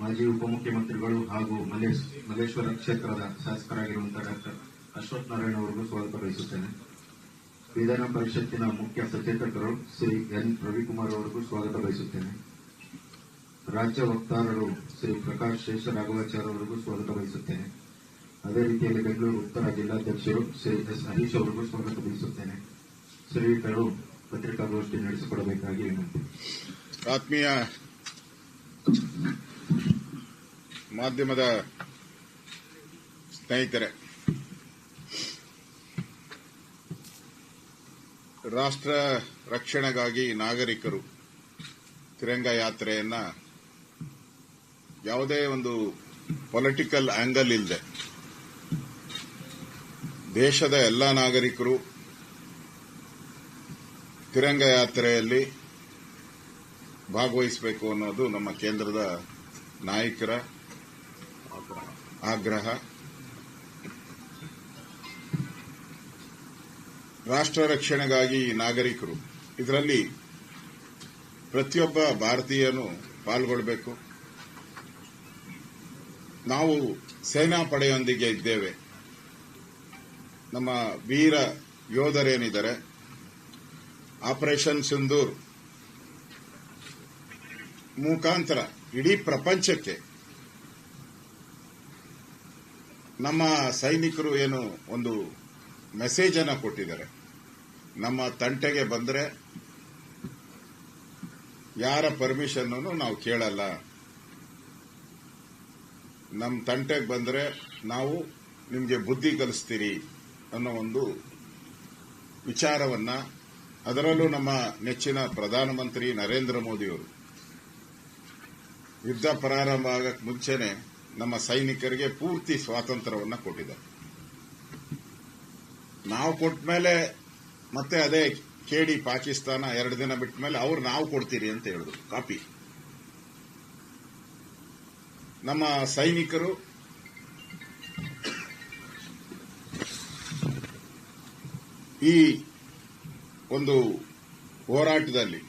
ಮಾಜಿ ಉಪಮುಖ್ಯಮಂತ್ರಿಗಳು ಹಾಗೂ ಮಲ್ಲೇಶ್ವರ ಕ್ಷೇತ್ರದ ಶಾಸಕರಾಗಿರುವಂತಹ ಡಾಕ್ಟರ್ ಅಶ್ವಥ್ ನಾರಾಯಣ ಅವರಿಗೂ ಸ್ವಾಗತ ಬಯಸುತ್ತೇನೆ. ವಿಧಾನ ಪರಿಷತ್ತಿನ ಮುಖ್ಯ ಸಚೇತಕರು ಶ್ರೀ ಎನ್. ರವಿಕುಮಾರ್ ಅವರಿಗೂ ಸ್ವಾಗತ ಬಯಸುತ್ತೇನೆ. ರಾಜ್ಯ ವಕ್ತಾರರು ಶ್ರೀ ಪ್ರಕಾಶ್ ಶೇಷರಾಘವಾಚಾರ್ಯ ಅವರಿಗೂ ಸ್ವಾಗತ ಬಯಸುತ್ತೇನೆ. ಅದೇ ರೀತಿಯಲ್ಲಿ ಬೆಂಗಳೂರು ಉತ್ತರ ಜಿಲ್ಲಾಧ್ಯಕ್ಷರು ಶ್ರೀ ಎಸ್. ಹರೀಶ್ ಅವರಿಗೂ ಸ್ವಾಗತ ಬಯಸುತ್ತೇನೆ. ಶ್ರೀಗಳು ಪತ್ರಿಕಾಗೋಷ್ಠಿ ನಡೆಸಿಕೊಡಬೇಕಾಗಿ ವಿನಂತಿ. ಆತ್ಮೀಯ ಮಾಧ್ಯಮದ ಸ್ನೇಹಿತರೆ, ರಾಷ್ಟ್ರ ರಕ್ಷಣೆಗಾಗಿ ನಾಗರಿಕರು ತಿರಂಗ ಯಾತ್ರೆಯನ್ನ ಯಾವುದೇ ಒಂದು ಪೊಲಿಟಿಕಲ್ ಆಂಗಲ್ ಇಲ್ಲದೆ ದೇಶದ ಎಲ್ಲ ನಾಗರಿಕರು ತಿರಂಗ ಯಾತ್ರೆಯಲ್ಲಿ ಭಾಗವಹಿಸಬೇಕು ಅನ್ನೋದು ನಮ್ಮ ಕೇಂದ್ರದ ನಾಯಕರ ಆಗ್ರಹ. ರಾಷ್ಟ್ರ ರಕ್ಷಣೆಗಾಗಿ ನಾಗರಿಕರು, ಇದರಲ್ಲಿ ಪ್ರತಿಯೊಬ್ಬ ಭಾರತೀಯನು ಪಾಲ್ಗೊಳ್ಳಬೇಕು ನಾವು ಸೇನಾ ಪಡೆಯೊಂದಿಗೆ ಇದ್ದೇವೆ. ನಮ್ಮ ವೀರ ಯೋಧರೇನಿದ್ದಾರೆ? ಆಪರೇಷನ್ ಸಿಂಧೂರ್. ಮುಖಾಂತರ ಇಡೀ ಪ್ರಪಂಚಕ್ಕೆ ನಮ್ಮ ಸೈನಿಕರು ಏನು ಒಂದು ಮೆಸೇಜ್ ಅನ್ನ ಕೊಟ್ಟಿದ್ದಾರೆ. ನಮ್ಮ ತಂಟೆಗೆ ಬಂದ್ರೆ ಯಾರ ಪರ್ಮಿಷನ್ ನಾವು ಕೇಳಲ್ಲ. ನಮ್ಮ ತಂಟೆಗೆ ಬಂದ್ರೆ ನಾವು ನಿಮಗೆ ಬುದ್ಧಿ ಕಲಿಸ್ತೀರಿ ಅನ್ನೋ ಒಂದು ವಿಚಾರವನ್ನ ಅದರಲ್ಲೂ ನಮ್ಮ ನೆಚ್ಚಿನ ಪ್ರಧಾನಮಂತ್ರಿ ನರೇಂದ್ರ ಮೋದಿಯವರು ಯುದ್ಧ ಪ್ರಾರಂಭ ಆಗಕ್ಕೆ ಮುಂಚೆನೆ ನಮ್ಮ ಸೈನಿಕರಿಗೆ ಪೂರ್ತಿ ಸ್ವಾತಂತ್ರ್ಯವನ್ನ ಕೊಟ್ಟಿದ್ದಾರೆ. ನಾವು ಕೊಟ್ಟ ಮೇಲೆ ಮತ್ತೆ ಅದೇ ಕೇಡಿ ಪಾಕಿಸ್ತಾನ ಎರಡು ದಿನ ಬಿಟ್ಟ ಮೇಲೆ ಅವ್ರು ನಾವು ಕೊಡ್ತೀರಿ ಅಂತ ಹೇಳಿದ್ರು, ಕಾಪಿ. ನಮ್ಮ ಸೈನಿಕರು ಈ ಒಂದು ಹೋರಾಟದಲ್ಲಿ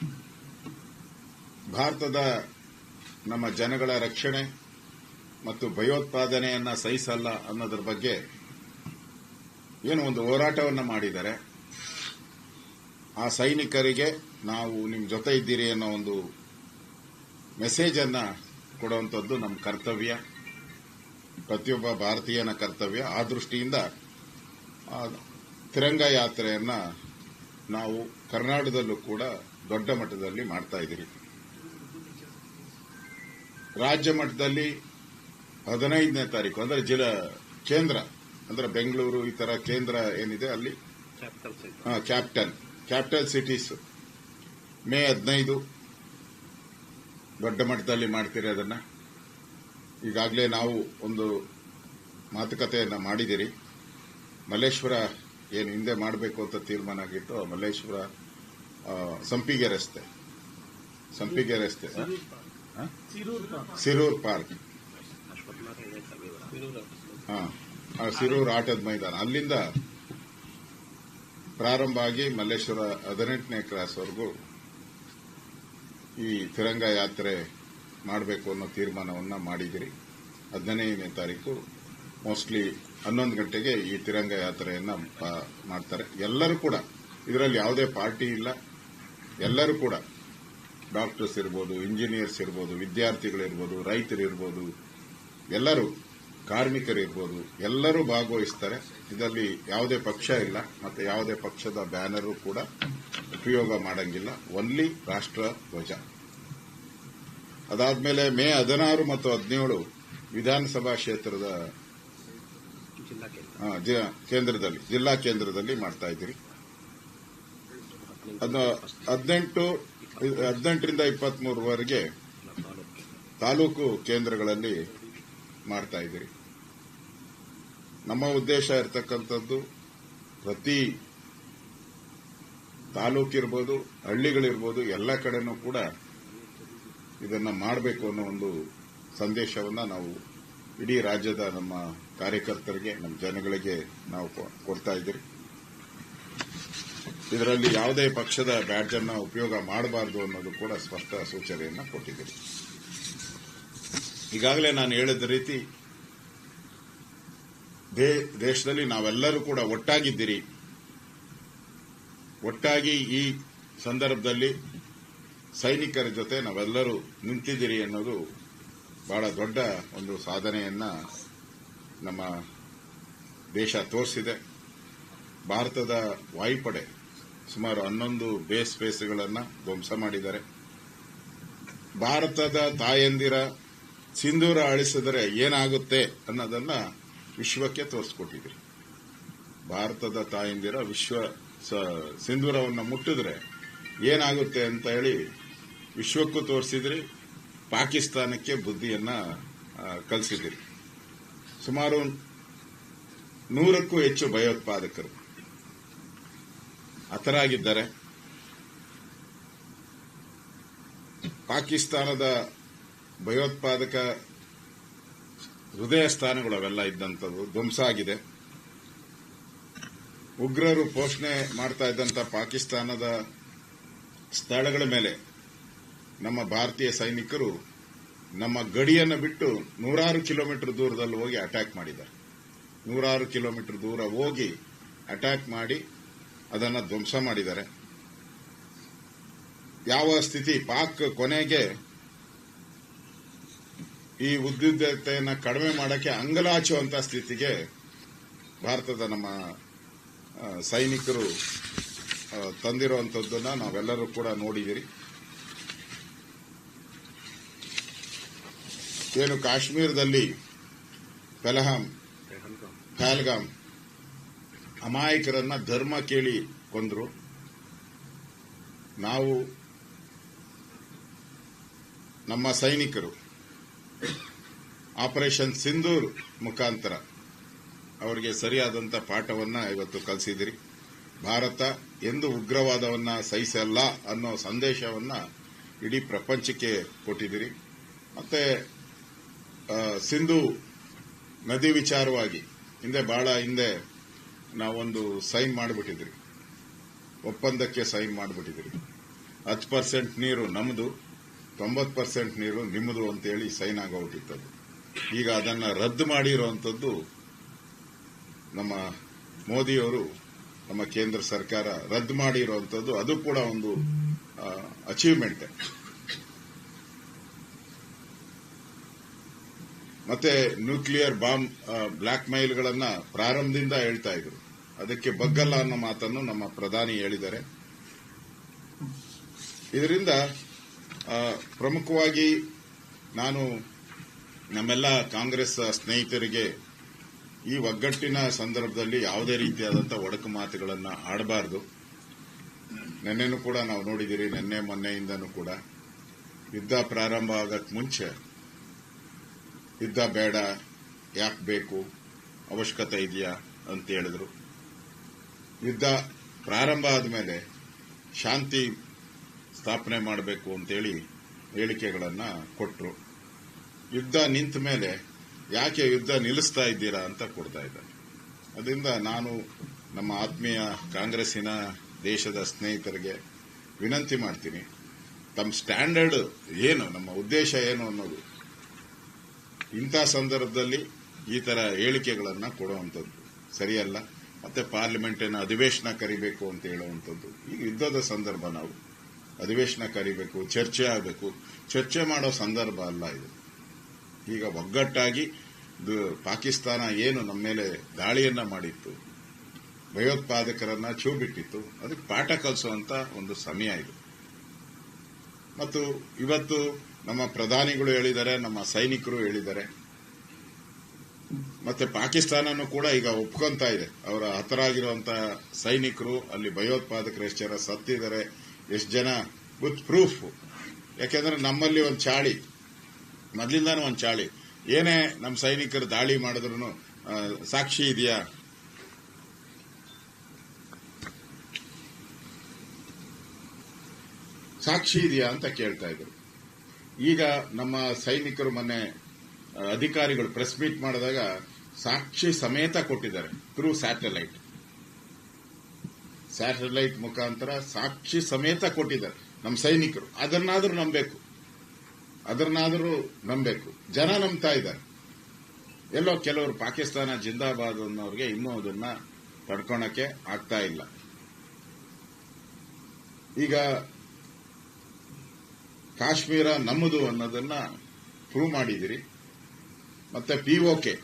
ಭಾರತದ ನಮ್ಮ ಜನಗಳ ರಕ್ಷಣೆ ಮತ್ತು ಭಯೋತ್ಪಾದನೆಯನ್ನ ಸಹಿಸಲ್ಲ ಅನ್ನೋದ್ರ ಬಗ್ಗೆ ಏನು ಒಂದು ಹೋರಾಟವನ್ನು ಮಾಡಿದ್ದಾರೆ. ಆ ಸೈನಿಕರಿಗೆ ನಾವು ನಿಮ್ಮ ಜೊತೆ ಇದ್ದೀರಿ ಅನ್ನೋ ಒಂದು ಮೆಸೇಜ್ ಅನ್ನ ಕೊಡುವಂಥದ್ದು ನಮ್ಮ ಕರ್ತವ್ಯ. ಪ್ರತಿಯೊಬ್ಬ ಭಾರತೀಯನ ಕರ್ತವ್ಯ. ಆ ದೃಷ್ಟಿಯಿಂದ ತಿರಂಗ ಯಾತ್ರೆಯನ್ನ ನಾವು ಕರ್ನಾಟಕದಲ್ಲೂ ಕೂಡ ದೊಡ್ಡ ಮಟ್ಟದಲ್ಲಿ ಮಾಡ್ತಾ ಇದ್ದೀರಿ. ರಾಜ್ಯ ಮಟ್ಟದಲ್ಲಿ ಹದಿನೈದನೇ ತಾರೀಕು ಅಂದ್ರೆ ಜಿಲ್ಲಾ ಕೇಂದ್ರ ಅಂದ್ರೆ ಬೆಂಗಳೂರು ಈ ತರ ಕೇಂದ್ರ ಏನಿದೆ ಅಲ್ಲಿ? ಕ್ಯಾಪಿಟಲ್ ಕ್ಯಾಪಿಟಲ್ ಸಿಟೀಸ್ ಮೇ ಹದಿನೈದು ದೊಡ್ಡ ಮಟ್ಟದಲ್ಲಿ ಮಾಡ್ತೀರಿ ಅದನ್ನ. ಈಗಾಗಲೇ ನಾವು ಒಂದು ಮಾತುಕತೆಯನ್ನ ಮಾಡಿದಿರಿ ಮಲ್ಲೇಶ್ವರ ಏನು ಹಿಂದೆ ಮಾಡಬೇಕು ಅಂತ ತೀರ್ಮಾನ ಆಗಿತ್ತು ಮಲ್ಲೇಶ್ವರ ಸಂಪಿಗೆ ರಸ್ತೆ. ಸಂಪಿಗೆ ರಸ್ತೆ? ಸಿರೂರ್ ಪಾರ್ಕ್. ಹಾ ಸಿರೂರ್ ಆಟದ ಮೈದಾನ. ಅಲ್ಲಿಂದ ಪ್ರಾರಂಭ ಆಗಿ ಮಲ್ಲೇಶ್ವರ ಹದಿನೆಂಟನೇ ಕ್ರಾಸ್ವರೆಗೂ ಈ ತಿರಂಗ ಯಾತ್ರೆ ಮಾಡಬೇಕು ಅನ್ನೋ ತೀರ್ಮಾನವನ್ನು ಮಾಡಿದಿರಿ ಹದಿನೈದನೇ ತಾರೀಕು ಮೋಸ್ಟ್ಲಿ ಹನ್ನೊಂದು ಗಂಟೆಗೆ ಈ ತಿರಂಗ ಯಾತ್ರೆಯನ್ನ ಮಾಡ್ತಾರೆ. ಎಲ್ಲರೂ ಕೂಡ, ಇದರಲ್ಲಿ ಯಾವುದೇ ಪಾರ್ಟಿ ಇಲ್ಲ. ಎಲ್ಲರೂ ಕೂಡ ಡಾಕ್ಟರ್ಸ್ ಇರ್ಬೋದು ಇಂಜಿನಿಯರ್ಸ್ ಇರ್ಬೋದು, ವಿದ್ಯಾರ್ಥಿಗಳಿರ್ಬೋದು, ರೈತರಿರ್ಬೋದು, ಎಲ್ಲರೂ ಕಾರ್ಮಿಕರಿರ್ಬೋದು ಎಲ್ಲರೂ ಭಾಗವಹಿಸ್ತಾರೆ. ಇದರಲ್ಲಿ ಯಾವುದೇ ಪಕ್ಷ ಇಲ್ಲ ಮತ್ತೆ ಯಾವುದೇ ಪಕ್ಷದ ಬ್ಯಾನರು ಕೂಡ ಉಪಯೋಗ ಮಾಡಂಗಿಲ್ಲ. ಒನ್ಲಿ ರಾಷ್ಟ್ರ ಧ್ವಜ. ಅದಾದ್ಮೇಲೆ ಮೇ ಹದಿನಾರು ಮತ್ತು ಹದಿನೇಳು ವಿಧಾನಸಭಾ ಕ್ಷೇತ್ರದ ಕೇಂದ್ರದಲ್ಲಿ ಜಿಲ್ಲಾ ಕೇಂದ್ರದಲ್ಲಿ ಮಾಡ್ತಾ ಇದ್ದೀರಿ. ಹದಿನೆಂಟು ಹದಿನೆಂಟರಿಂದ ಇಪ್ಪತ್ಮೂರವರೆಗೆ ತಾಲೂಕು ಕೇಂದ್ರಗಳಲ್ಲಿ ಮಾಡ್ತಾ ಇದ್ದೀರಿ. ನಮ್ಮ ಉದ್ದೇಶ ಇರತಕ್ಕಂಥದ್ದು ಪ್ರತಿ ತಾಲೂಕಿರ್ಬೋದು ಹಳ್ಳಿಗಳಿರ್ಬೋದು, ಎಲ್ಲ ಕಡೆನೂ ಕೂಡ ಇದನ್ನು ಮಾಡಬೇಕು ಅನ್ನೋ ಒಂದು ಸಂದೇಶವನ್ನು ನಾವು ಇಡೀ ರಾಜ್ಯದ ನಮ್ಮ ಕಾರ್ಯಕರ್ತರಿಗೆ, ನಮ್ಮ ಜನಗಳಿಗೆ ನಾವು ಕೊಡ್ತಾ ಇದ್ದೀರಿ. ಇದರಲ್ಲಿ ಯಾವುದೇ ಪಕ್ಷದ ಬ್ಯಾಡ್ಜ್ ಅನ್ನ ಉಪಯೋಗ ಮಾಡಬಾರದು ಅನ್ನೋದು ಕೂಡ ಸ್ಪಷ್ಟ ಸೂಚನೆಯನ್ನು ಕೊಟ್ಟಿದ್ದೀರಿ. ಈಗಾಗಲೇ ನಾನು ಹೇಳಿದ ರೀತಿ ದೇಶದಲ್ಲಿ ನಾವೆಲ್ಲರೂ ಕೂಡ ಒಟ್ಟಾಗಿದ್ದೀರಿ. ಒಟ್ಟಾಗಿ ಈ ಸಂದರ್ಭದಲ್ಲಿ ಸೈನಿಕರ ಜೊತೆ ನಾವೆಲ್ಲರೂ ನಿಂತಿದ್ದೀರಿ ಅನ್ನೋದು ಬಹಳ ದೊಡ್ಡ ಒಂದು ಸಾಧನೆಯನ್ನ ನಮ್ಮ ದೇಶ ತೋರಿಸಿದೆ. ಭಾರತದ ವಾಯುಪಡೆ ಸುಮಾರು ಹನ್ನೊಂದು ಬೇಸ್ ಬೇಸ್ಗಳನ್ನು ಧ್ವಂಸ ಮಾಡಿದ್ದಾರೆ. ಭಾರತದ ತಾಯಂದಿರ ಸಿಂಧೂರ ಅಳಿಸಿದರೆ ಏನಾಗುತ್ತೆ ಅನ್ನೋದನ್ನ ವಿಶ್ವಕ್ಕೆ ತೋರಿಸ್ಕೊಟ್ಟಿದ್ರಿ. ಭಾರತದ ತಾಯಂದಿರ ವಿಶ್ವ ಸಿಂಧೂರವನ್ನು ಮುಟ್ಟಿದ್ರೆ ಏನಾಗುತ್ತೆ ಅಂತ ಹೇಳಿ ವಿಶ್ವಕ್ಕೂ ತೋರಿಸಿದ್ರಿ, ಪಾಕಿಸ್ತಾನಕ್ಕೆ ಬುದ್ಧಿಯನ್ನ ಕಲಿಸಿದಿರಿ. ಸುಮಾರು ನೂರಕ್ಕೂ ಹೆಚ್ಚು ಭಯೋತ್ಪಾದಕರು ಹತರಾಗಿದ್ದಾರೆ. ಪಾಕಿಸ್ತಾನದ ಭಯೋತ್ಪಾದಕ ಹೃದಯ ಸ್ಥಾನಗಳು ಅವೆಲ್ಲ ಇದ್ದಂಥದ್ದು. ಧ್ವಂಸ ಆಗಿದೆ. ಉಗ್ರರು ಪೋಷಣೆ ಮಾಡ್ತಾ ಇದ್ದಂಥ ಪಾಕಿಸ್ತಾನದ ಸ್ಥಳಗಳ ಮೇಲೆ ನಮ್ಮ ಭಾರತೀಯ ಸೈನಿಕರು ನಮ್ಮ ಗಡಿಯನ್ನು ಬಿಟ್ಟು ನೂರಾರು ಕಿಲೋಮೀಟರ್ ದೂರದಲ್ಲಿ ಹೋಗಿ ಅಟ್ಯಾಕ್ ಮಾಡಿದ್ದಾರೆ. ನೂರಾರು ಕಿಲೋಮೀಟರ್ ದೂರ ಹೋಗಿ ಅಟ್ಯಾಕ್ ಮಾಡಿ ಅದನ್ನು ಧ್ವಂಸ ಮಾಡಿದ್ದಾರೆ. ಯಾವ ಸ್ಥಿತಿ? ಪಾಕ್ ಕೊನೆಗೆ ಈ ಉದ್ವಿಗ್ನತೆಯನ್ನು ಕಡಿಮೆ ಮಾಡಕ್ಕೆ ಅಂಗಲಾಚುವಂತ ಸ್ಥಿತಿಗೆ ಭಾರತದ ನಮ್ಮ ಸೈನಿಕರು ತಂದಿರುವಂಥದ್ದನ್ನು ನಾವೆಲ್ಲರೂ ಕೂಡ ನೋಡಿದಿರಿ ಏನು ಕಾಶ್ಮೀರದಲ್ಲಿ ಪೆಲಹಾಂ, ಪಹಲ್ಗಾಮ್ ಅಮಾಯಕರನ್ನ ಧರ್ಮ ಕೇಳಿ ಕೊಂದರು. ನಾವು ನಮ್ಮ ಸೈನಿಕರು ಆಪರೇಷನ್ ಸಿಂಧೂರ್ ಮುಖಾಂತರ ಅವರಿಗೆ ಸರಿಯಾದಂಥ ಪಾಠವನ್ನ ಇವತ್ತು ಕಲಿಸಿದಿರಿ. ಭಾರತ ಎಂದು ಉಗ್ರವಾದವನ್ನ ಸಹಿಸಲ್ಲ ಅನ್ನೋ ಸಂದೇಶವನ್ನ ಇಡೀ ಪ್ರಪಂಚಕ್ಕೆ ಕೊಟ್ಟಿದ್ದೀರಿ ಮತ್ತೆ ಸಿಂಧು ನದಿ ವಿಚಾರವಾಗಿ ಹಿಂದೆ ಬಹಳ ಹಿಂದೆ ನಾವೊಂದು ಸೈನ್ ಮಾಡಿಬಿಟ್ಟಿದ್ರಿ. ಒಪ್ಪಂದಕ್ಕೆ ಸೈನ್ ಮಾಡಿಬಿಟ್ಟಿದ್ರಿ. ಹತ್ತು ಪರ್ಸೆಂಟ್ ನೀರು ನಮ್ಮದು ತೊಂಬತ್ತು ಪರ್ಸೆಂಟ್ ನೀರು ನಿಮ್ಮದು ಅಂತೇಳಿ ಸೈನ್ ಆಗೋಗ್ಬಿಟ್ಟಿತ್ತದು. ಈಗ ಅದನ್ನ ರದ್ದು ಮಾಡಿರುವಂತದ್ದು ನಮ್ಮ ಮೋದಿಯವರು, ನಮ್ಮ ಕೇಂದ್ರ ಸರ್ಕಾರ ರದ್ದು ಮಾಡಿರುವಂತದ್ದು ಅದು ಕೂಡ ಒಂದು ಅಚೀವ್ಮೆಂಟ್ ಮತ್ತೆ ನ್ಯೂಕ್ಲಿಯರ್ ಬಾಂಬ್ ಬ್ಲಾಕ್ ಮೈಲ್ಗಳನ್ನ ಪ್ರಾರಂಭದಿಂದ ಹೇಳ್ತಾ ಇದ್ರು. ಅದಕ್ಕೆ ಬಗ್ಗಲ್ಲ ಅನ್ನೋ ಮಾತನ್ನು ನಮ್ಮ ಪ್ರಧಾನಿ ಹೇಳಿದ್ದಾರೆ. ಇದರಿಂದ ಪ್ರಮುಖವಾಗಿ ನಾನು ನಮ್ಮೆಲ್ಲ ಕಾಂಗ್ರೆಸ್ ಸ್ನೇಹಿತರಿಗೆ ಈ ಒಗ್ಗಟ್ಟಿನ ಸಂದರ್ಭದಲ್ಲಿ ಯಾವುದೇ ರೀತಿಯಾದಂಥ ಒಡಕು ಮಾತುಗಳನ್ನು ಆಡಬಾರದು. ನಿನ್ನೆನೂ ಕೂಡ ನಾವು ನೋಡಿದ್ದೀರಿ ನಿನ್ನೆ ಮೊನ್ನೆಯಿಂದನೂ ಕೂಡ. ಯುದ್ಧ ಪ್ರಾರಂಭ ಆಗಕ್ಕೆ ಮುಂಚೆ ಯುದ್ಧ ಬೇಡ, ಯಾಕೆ ಬೇಕು, ಅವಶ್ಯಕತೆ ಇದೆಯಾ ಅಂತ ಹೇಳಿದ್ರು. ಯುದ್ಧ ಪ್ರಾರಂಭ ಆದಮೇಲೆ ಶಾಂತಿ ಸ್ಥಾಪನೆ ಮಾಡಬೇಕು ಅಂತೇಳಿ ಹೇಳಿಕೆಗಳನ್ನು ಕೊಟ್ಟರು ಯುದ್ಧ ನಿಂತ ಮೇಲೆ ಯಾಕೆ ಯುದ್ಧ ನಿಲ್ಲಿಸ್ತಾ ಇದ್ದೀರಾ ಅಂತ ಕೊಡ್ತಾ ಇದ್ದಾರೆ. ಅದರಿಂದ ನಾನು ನಮ್ಮ ಆತ್ಮೀಯ ಕಾಂಗ್ರೆಸ್ಸಿನ ದೇಶದ ಸ್ನೇಹಿತರಿಗೆ ವಿನಂತಿ ಮಾಡ್ತೀನಿ. ತಮ್ಮ ಸ್ಟ್ಯಾಂಡರ್ಡ್ ಏನು, ನಮ್ಮ ಉದ್ದೇಶ ಏನು ಅನ್ನೋದು. ಇಂಥ ಸಂದರ್ಭದಲ್ಲಿ ಈ ಥರ ಹೇಳಿಕೆಗಳನ್ನು ಕೊಡುವಂಥದ್ದು. ಸರಿಯಲ್ಲ, ಮತ್ತೆ ಪಾರ್ಲಿಮೆಂಟಿನ ಅಧಿವೇಶನ ಕರಿಬೇಕು ಅಂತ ಹೇಳುವಂಥದ್ದು. ಈ ಯುದ್ಧದ ಸಂದರ್ಭ ನಾವು. ಅಧಿವೇಶನ ಕರಿಬೇಕು, ಚರ್ಚೆ ಆಗಬೇಕು. ಚರ್ಚೆ ಮಾಡೋ ಸಂದರ್ಭ ಅಲ್ಲ ಇದು. ಈಗ ಒಗ್ಗಟ್ಟಾಗಿ ಪಾಕಿಸ್ತಾನ ಏನು ನಮ್ಮ ಮೇಲೆ ದಾಳಿಯನ್ನ ಮಾಡಿತ್ತು, ಭಯೋತ್ಪಾದಕರನ್ನ ಚೂ ಬಿಟ್ಟಿತ್ತು ಅದಕ್ಕೆ ಪಾಠ ಕಲಿಸುವಂತ ಒಂದು ಸಮಯ ಇದು. ಮತ್ತು ಇವತ್ತು ನಮ್ಮ ಪ್ರಧಾನಿಗಳು ಹೇಳಿದ್ದಾರೆ ನಮ್ಮ ಸೈನಿಕರು ಹೇಳಿದ್ದಾರೆ ಮತ್ತೆ ಪಾಕಿಸ್ತಾನನು ಕೂಡ ಈಗ ಒಪ್ಕೊಂತ ಇದೆ. ಅವರ ಹತರಾಗಿರುವಂತಹ ಸೈನಿಕರು, ಅಲ್ಲಿ ಭಯೋತ್ಪಾದಕರು ಎಷ್ಟು ಜನ ಸತ್ತಿದ್ದಾರೆ ಎಷ್ಟು ಜನ? ವಿತ್ ಪ್ರೂಫ್ ಯಾಕೆಂದ್ರೆ ನಮ್ಮಲ್ಲಿ ಒಂದು ಚಾಳಿ. ಮೊದಲಿಂದಾನು ಒಂದು ಚಾಳಿ. ಏನೇ ನಮ್ಮ ಸೈನಿಕರು ದಾಳಿ ಮಾಡಿದ್ರು ಸಾಕ್ಷಿ ಇದೆಯಾ? ಸಾಕ್ಷಿ ಇದೆಯಾ ಅಂತ ಕೇಳ್ತಾ ಇದ್ರು. ಈಗ ನಮ್ಮ ಸೈನಿಕರು ಮೊನ್ನೆ, ಅಧಿಕಾರಿಗಳು ಪ್ರೆಸ್ ಮೀಟ್ ಮಾಡಿದಾಗ ಸಾಕ್ಷಿ ಸಮೇತ ಕೊಟ್ಟಿದ್ದಾರೆ ಥ್ರೂ ಸ್ಯಾಟಲೈಟ್ ಸ್ಯಾಟಲೈಟ್ ಮುಖಾಂತರ ಸಾಕ್ಷಿ ಸಮೇತ ಕೊಟ್ಟಿದ್ದಾರೆ. ನಮ್ಮ ಸೈನಿಕರು. ಅದನ್ನಾದರೂ ನಂಬಬೇಕು. ಅದನ್ನಾದರೂ ನಂಬಬೇಕು. ಜನ ನಂಬ್ತಾ ಇದ್ದಾರೆ. ಎಲ್ಲೋ ಕೆಲವರು ಪಾಕಿಸ್ತಾನ ಜಿಂದಾಬಾದ್ ಅನ್ನೋರಿಗೆ ಇನ್ನೂ ಅದನ್ನ ತಡ್ಕೊಳಕ್ಕೆ ಆಗ್ತಾ ಇಲ್ಲ. ಈಗ ಕಾಶ್ಮೀರ ನಮ್ಮದು ಅನ್ನೋದನ್ನ ಪ್ರೂವ್ ಮಾಡಿದಿರಿ ಮತ್ತೆ ಪಿಒಕೆ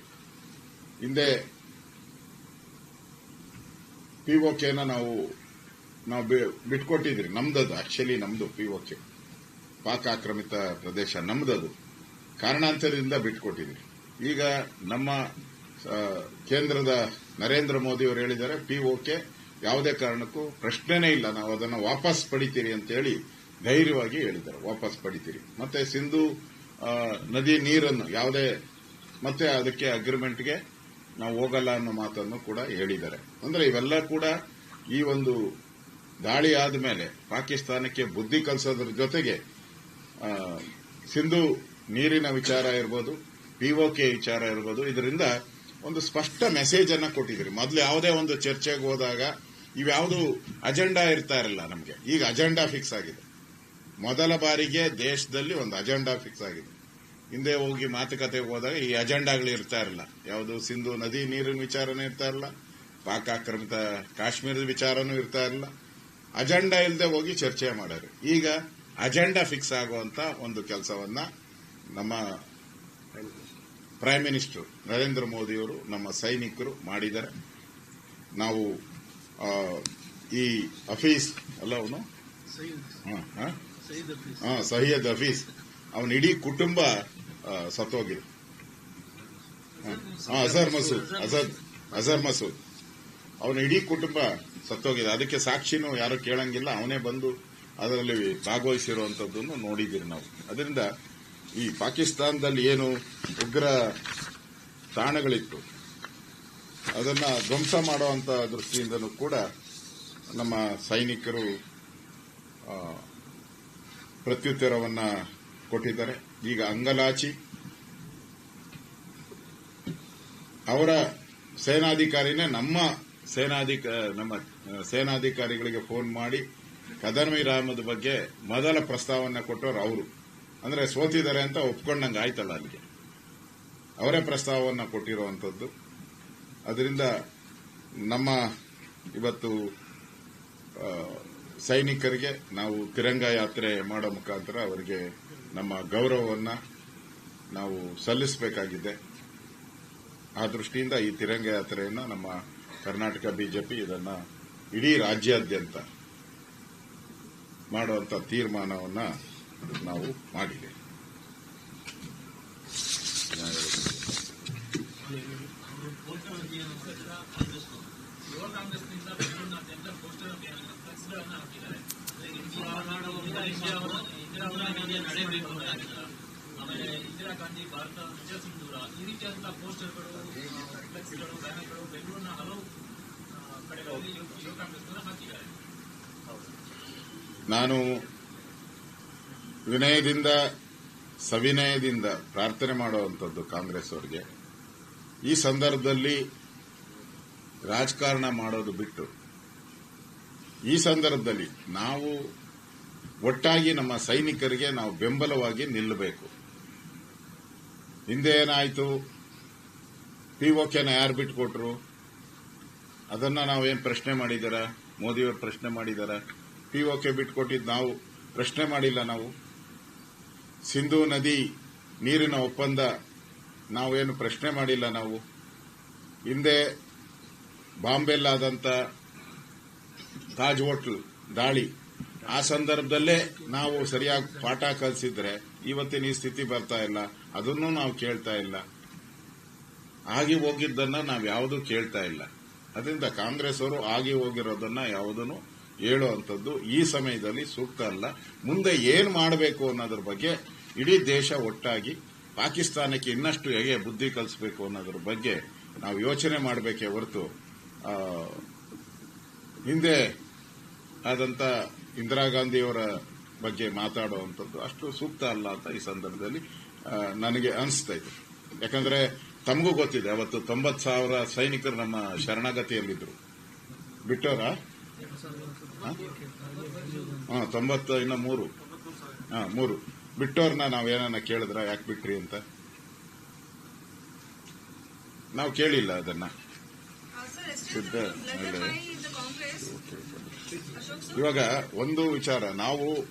ಹಿಂದೆ ಪಿಒಕೆನ ನಾವು ನಾವು ಬಿಟ್ಕೊಟ್ಟಿದ್ರಿ ನಮ್ದದು ಆಕ್ಚುಲಿ ನಮ್ದು ಪಿಒಕೆ ಪಾಕ್ ಆಕ್ರಮಿತ ಪ್ರದೇಶ, ನಮ್ದದು. ಕಾರಣಾಂತರದಿಂದ ಬಿಟ್ಕೊಟ್ಟಿದ್ರಿ ಈಗ ನಮ್ಮ ಕೇಂದ್ರದ ನರೇಂದ್ರ ಮೋದಿ ಅವರು ಹೇಳಿದ್ದಾರೆ ಪಿಒಕೆ ಯಾವುದೇ ಕಾರಣಕ್ಕೂ ಪ್ರಶ್ನೆನೇ ಇಲ್ಲ. ನಾವು ಅದನ್ನು ವಾಪಸ್ ಪಡಿತೀರಿ ಅಂತ ಹೇಳಿ ಧೈರ್ಯವಾಗಿ ಹೇಳಿದ್ದಾರೆ. ವಾಪಸ್ ಪಡಿತೀರಿ. ಮತ್ತೆ ಸಿಂಧು ನದಿ ನೀರನ್ನು ಯಾವುದೇ, ಮತ್ತೆ ಅದಕ್ಕೆ ಅಗ್ರಿಮೆಂಟ್ಗೆ ನಾವು ಹೋಗಲ್ಲ ಅನ್ನೋ ಮಾತನ್ನು ಕೂಡ ಹೇಳಿದ್ದಾರೆ. ಅಂದ್ರೆ ಇವೆಲ್ಲ ಕೂಡ ಈ ಒಂದು ದಾಳಿ ಆದಮೇಲೆ ಪಾಕಿಸ್ತಾನಕ್ಕೆ ಬುದ್ಧಿ ಕಲಿಸೋದ್ರ ಜೊತೆಗೆ ಸಿಂಧು ನೀರಿನ ವಿಚಾರ ಇರ್ಬೋದು ಪಿಒಕೆ ವಿಚಾರ ಇರ್ಬೋದು, ಇದರಿಂದ ಒಂದು ಸ್ಪಷ್ಟ ಮೆಸೇಜ್ ಅನ್ನ ಕೊಟ್ಟಿದ್ರಿ ಮೊದಲು ಯಾವುದೇ ಒಂದು ಚರ್ಚೆಗೆ ಹೋದಾಗ ಇವ್ಯಾವುದು ಅಜೆಂಡಾ ಇರ್ತಾ ಇರಲಿಲ್ಲ ನಮಗೆ. ಈಗ ಅಜೆಂಡಾ ಫಿಕ್ಸ್ ಆಗಿದೆ. ಮೊದಲ ಬಾರಿಗೆ ದೇಶದಲ್ಲಿ ಒಂದು ಅಜೆಂಡಾ ಫಿಕ್ಸ್ ಆಗಿದೆ. ಹಿಂದೆ ಹೋಗಿ ಮಾತುಕತೆಗೆ ಹೋದಾಗ ಈ ಅಜೆಂಡಾಗಳು ಇರ್ತಾ ಇರಲಿಲ್ಲ ಯಾವುದು ಸಿಂಧು ನದಿ ನೀರಿನ ವಿಚಾರನೂ ಇರ್ತಾ ಇರಲ್ಲ ಪಾಕ್ ಆಕ್ರಮಿತ ಕಾಶ್ಮೀರದ ವಿಚಾರನೂ ಇರ್ತಾ ಇರಲಿಲ್ಲ ಅಜೆಂಡಾ ಇಲ್ಲದೆ ಹೋಗಿ ಚರ್ಚೆ ಮಾಡೋರು. ಈಗ ಅಜೆಂಡಾ ಫಿಕ್ಸ್ ಆಗುವಂತ ಒಂದು ಕೆಲಸವನ್ನ ನಮ್ಮ ಪ್ರೈಮ್ ಮಿನಿಸ್ಟರ್ ನರೇಂದ್ರ ಮೋದಿಯವರು ನಮ್ಮ ಸೈನಿಕರು ಮಾಡಿದ್ದಾರೆ. ನಾವು ಈ ಅಫೀಸ್ ಅಲ್ಲ ಅವನು? ಹಾ, ಹಾ? ಹಾ, ಸೈಯದ್ ಹಫೀಸ್ ಅವನ ಇಡೀ ಕುಟುಂಬ ಸತ್ತೋಗಿದೆ. ಅಜರ್ ಮಸೂದ್, ಅಜರ್ ಅಜರ್ ಮಸೂದ್. ಅವನ ಇಡೀ ಕುಟುಂಬ ಸತ್ತೋಗಿದೆ. ಅದಕ್ಕೆ ಸಾಕ್ಷಿನೂ ಯಾರು ಕೇಳಂಗಿಲ್ಲ. ಅವನೇ ಬಂದು ಅದರಲ್ಲಿ ಭಾಗವಹಿಸಿರುವಂತದ್ದನ್ನು ನೋಡಿದ್ದೀರಿ ನಾವು. ಅದರಿಂದ ಈ ಪಾಕಿಸ್ತಾನದಲ್ಲಿ ಏನು ಉಗ್ರ ತಾಣಗಳಿತ್ತು, ಅದನ್ನ ಧ್ವಂಸ ಮಾಡುವಂತ ದೃಷ್ಟಿಯಿಂದಲೂ ಕೂಡ ನಮ್ಮ ಸೈನಿಕರು ಪ್ರತ್ಯುತ್ತರವನ್ನ ಕೊಟ್ಟಿದ್ದಾರೆ. ಈಗ ಅಂಗಲಾಚಿ ಅವರ ಸೇನಾಧಿಕಾರಿನೇ ನಮ್ಮ ಸೇನಾಧಿಕ, ನಮ್ಮ ಸೇನಾಧಿಕಾರಿಗಳಿಗೆ ಫೋನ್ ಮಾಡಿ ಕದರ್ಮಿ ರಾಮದ ಬಗ್ಗೆ ಮೊದಲ ಪ್ರಸ್ತಾವನೆ ಕೊಟ್ಟವರು ಅವರು. ಅಂದ್ರೆ ಸೋತಿದ್ದಾರೆ ಅಂತ ಒಪ್ಕೊಂಡಂಗೆ ಆಯ್ತಲ್ಲ ಅಲ್ಲಿಗೆ. ಅವರೇ ಪ್ರಸ್ತಾವವನ್ನು ಕೊಟ್ಟಿರುವಂತದ್ದು ಅದರಿಂದ ನಮ್ಮ ಇವತ್ತು ಸೈನಿಕರಿಗೆ ನಾವು ತಿರಂಗ ಯಾತ್ರೆ ಮಾಡೋ ಮುಖಾಂತರ ಅವರಿಗೆ ನಮ್ಮ ಗೌರವವನ್ನು ನಾವು ಸಲ್ಲಿಸಬೇಕಾಗಿದೆ. ಆ ದೃಷ್ಟಿಯಿಂದ ಈ ತಿರಂಗ ಯಾತ್ರೆಯನ್ನು ನಮ್ಮ ಕರ್ನಾಟಕ ಬಿಜೆಪಿ ಇದನ್ನು ಇಡೀ ರಾಜ್ಯಾದ್ಯಂತ ಮಾಡುವಂಥ ತೀರ್ಮಾನವನ್ನು ನಾವು ಮಾಡಿದೆ. ನಾನು ವಿನಯದಿಂದ, ಸವಿನಯದಿಂದ ಪ್ರಾರ್ಥನೆ ಮಾಡುವಂಥದ್ದು ಕಾಂಗ್ರೆಸ್ ಅವರಿಗೆ. ಈ ಸಂದರ್ಭದಲ್ಲಿ ರಾಜಕಾರಣ ಮಾಡೋದು ಬಿಟ್ಟು, ಈ ಸಂದರ್ಭದಲ್ಲಿ ನಾವು ಒಟ್ಟಾಗಿ ನಮ್ಮ ಸೈನಿಕರಿಗೆ ನಾವು ಬೆಂಬಲವಾಗಿ ನಿಲ್ಲಬೇಕು. ಹಿಂದೆ ಏನಾಯ್ತು ಪಿಒಕೆನ ಯಾರು ಬಿಟ್ಕೊಟ್ರು ಅದನ್ನ ನಾವೇನು ಪ್ರಶ್ನೆ ಮಾಡಿದಾರ? ಮೋದಿಯವರು ಪ್ರಶ್ನೆ ಮಾಡಿದಾರ? ಪಿಒಕೆ ಬಿಟ್ಕೊಟ್ಟಿದ್ದು ನಾವು ಪ್ರಶ್ನೆ ಮಾಡಿಲ್ಲ ನಾವು. ಸಿಂಧು ನದಿ ನೀರಿನ ಒಪ್ಪಂದ ನಾವೇನು ಪ್ರಶ್ನೆ ಮಾಡಿಲ್ಲ ನಾವು. ಹಿಂದೆ ಬಾಂಬೆಲ್ಲಾದಂತ ತಾಜ್ ಹೋಟ್ಲ್ ದಾಳಿ ಆ ಸಂದರ್ಭದಲ್ಲೇ ನಾವು ಸರಿಯಾಗಿ ಪಾಠ ಕಲಿಸಿದ್ರೆ ಇವತ್ತಿನ ಈ ಸ್ಥಿತಿ ಬರ್ತಾ ಇಲ್ಲ, ಅದನ್ನು ನಾವು ಕೇಳ್ತಾ ಇಲ್ಲ. ಆಗಿ ಹೋಗಿದ್ದನ್ನ ನಾವು ಯಾವುದೂ ಕೇಳ್ತಾ ಇಲ್ಲ. ಅದರಿಂದ ಕಾಂಗ್ರೆಸ್ ಅವರು ಆಗಿ ಹೋಗಿರೋದನ್ನ ಯಾವುದನ್ನು ಹೇಳುವಂಥದ್ದು ಈ ಸಮಯದಲ್ಲಿ ಸೂಕ್ತ ಅಲ್ಲ. ಮುಂದೆ ಏನು ಮಾಡಬೇಕು ಅನ್ನೋದ್ರ ಬಗ್ಗೆ ಇಡೀ ದೇಶ ಒಟ್ಟಾಗಿ ಪಾಕಿಸ್ತಾನಕ್ಕೆ ಇನ್ನಷ್ಟು ಹೇಗೆ ಬುದ್ಧಿ ಕಲಿಸಬೇಕು ಅನ್ನೋದ್ರ ಬಗ್ಗೆ ನಾವು ಯೋಚನೆ ಮಾಡಬೇಕೇ ಹೊರತು ಹಿಂದೆ ಆದಂತ ಇಂದಿರಾ ಗಾಂಧಿಯವರ ಬಗ್ಗೆ ಮಾತಾಡುವಂಥದ್ದು ಅಷ್ಟು ಸೂಕ್ತ ಅಲ್ಲ ಅಂತ ಈ ಸಂದರ್ಭದಲ್ಲಿ ನನಗೆ ಅನಿಸ್ತಾ ಇದೆ. ಯಾಕಂದ್ರೆ ತಮಗೂ ಗೊತ್ತಿದೆ ಅವತ್ತು ತೊಂಬತ್ ಸಾವಿರ ಸೈನಿಕರು ನಮ್ಮ ಶರಣಾಗತಿಯಲ್ಲಿದ್ದರು ಬಿಟ್ಟೋರಾ ಹಾಂ ತೊಂಬತ್ತ ಇನ್ನ ಮೂರು. ಹಾ ಮೂರು. ನಾವು ನಾವೇನ ಕೇಳಿದ್ರ? ಯಾಕೆ ಬಿಟ್ರಿ ಅಂತ? ನಾವು ಕೇಳಿಲ್ಲ ಅದನ್ನ. Uh, ಇವಾಗ ಒಂದು ವಿಚಾರ. ನಾವು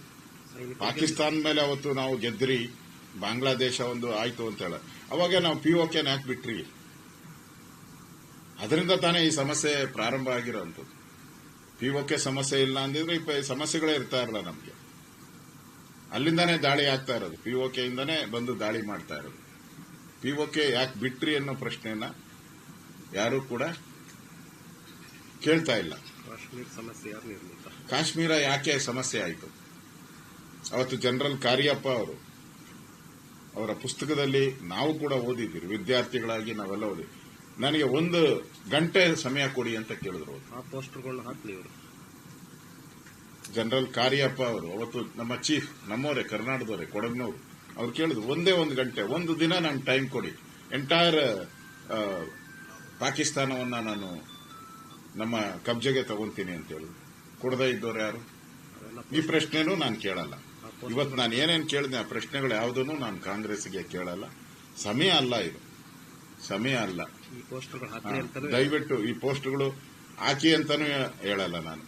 ಪಾಕಿಸ್ತಾನ ಮೇಲೆ ಅವತ್ತು ನಾವು ಗೆದ್ರಿ, ಬಾಂಗ್ಲಾದೇಶ ಒಂದು ಆಯ್ತು ಅಂತ ಹೇಳ. ಅವಾಗ ನಾವು ಪಿ ಓ ಯಾಕೆ ಬಿಟ್ರಿ? ಅದರಿಂದ ತಾನೇ ಈ ಸಮಸ್ಯೆ ಪ್ರಾರಂಭ ಆಗಿರೋಂಥದ್ದು. ಪಿ ಸಮಸ್ಯೆ ಇಲ್ಲ ಅಂದಿದ್ರೆ ಈ ಸಮಸ್ಯೆಗಳೇ ಇರ್ತಾ ಇರಲ್ಲ ನಮಗೆ. ಅಲ್ಲಿಂದಾನೇ ದಾಳಿ ಆಗ್ತಾ ಇರೋದು. ಪಿ ಓ ಇಂದಾನೇ ಬಂದು ದಾಳಿ ಮಾಡ್ತಾ ಇರೋದು. ಪಿ ಯಾಕೆ ಬಿಟ್ರಿ ಅನ್ನೋ ಪ್ರಶ್ನೆಯನ್ನ ಯಾರು ಕೂಡ ಕೇಳ್ತಾ ಇಲ್ಲ. ಕಾಶ್ಮೀರ್ ಯಾಕೆ ಸಮಸ್ಯೆ ಆಯಿತು? ಅವತ್ತು ಜನರಲ್ ಕಾರಿಯಪ್ಪ ಅವರು ಅವರ ಪುಸ್ತಕದಲ್ಲಿ ನಾವು ಕೂಡ ಓದಿದ್ದೀರಿ ವಿದ್ಯಾರ್ಥಿಗಳಾಗಿ ನಾವೆಲ್ಲ ಓದಿ. ನನಗೆ ಒಂದು ಗಂಟೆ ಸಮಯ ಕೊಡಿ ಅಂತ ಕೇಳಿದ್ರು. ಆ ಪೋಸ್ಟರ್ಗಳನ್ನ ಹಾಕ್ಲಿ ಇವರು. ಜನರಲ್ ಕಾರಿಯಪ್ಪ ಅವರು ಅವತ್ತು ನಮ್ಮ ಚೀಫ್ ನಮ್ಮವರೇ ಕರ್ನಾಟಕದವರೇ ಕೊಡಗ್ನವರು ಅವ್ರು ಕೇಳಿದ್ರು ಒಂದೇ ಒಂದು ಗಂಟೆ ಒಂದು ದಿನ ನಾನು ಟೈಮ್ ಕೊಡಿ. ಎಂಟೈರ್ ಪಾಕಿಸ್ತಾನವನ್ನ ನಾನು ನಮ್ಮ ಕಬ್ಜೆಗೆ ತಗೊಂತೀನಿ ಅಂತ ಹೇಳಿದ್ರು ಕೊಡದೇ ಇದ್ದವ್ರು ಯಾರು ಈ ಪ್ರಶ್ನೆನೂ ನಾನು ಕೇಳಲ್ಲ ಇವತ್ತು ನಾನು ಏನೇನು ಕೇಳಿದೆ ಆ ಪ್ರಶ್ನೆಗಳು ಯಾವುದನ್ನು ನಾನು ಕಾಂಗ್ರೆಸ್ಗೆ ಕೇಳಲ್ಲ ಸಮಯ ಅಲ್ಲ ಇದು ಸಮಯ ಅಲ್ಲ ದಯವಿಟ್ಟು ಈ ಪೋಸ್ಟ್ಗಳು ಹಾಕಿ ಅಂತಾನೂ ಹೇಳಲ್ಲ ನಾನು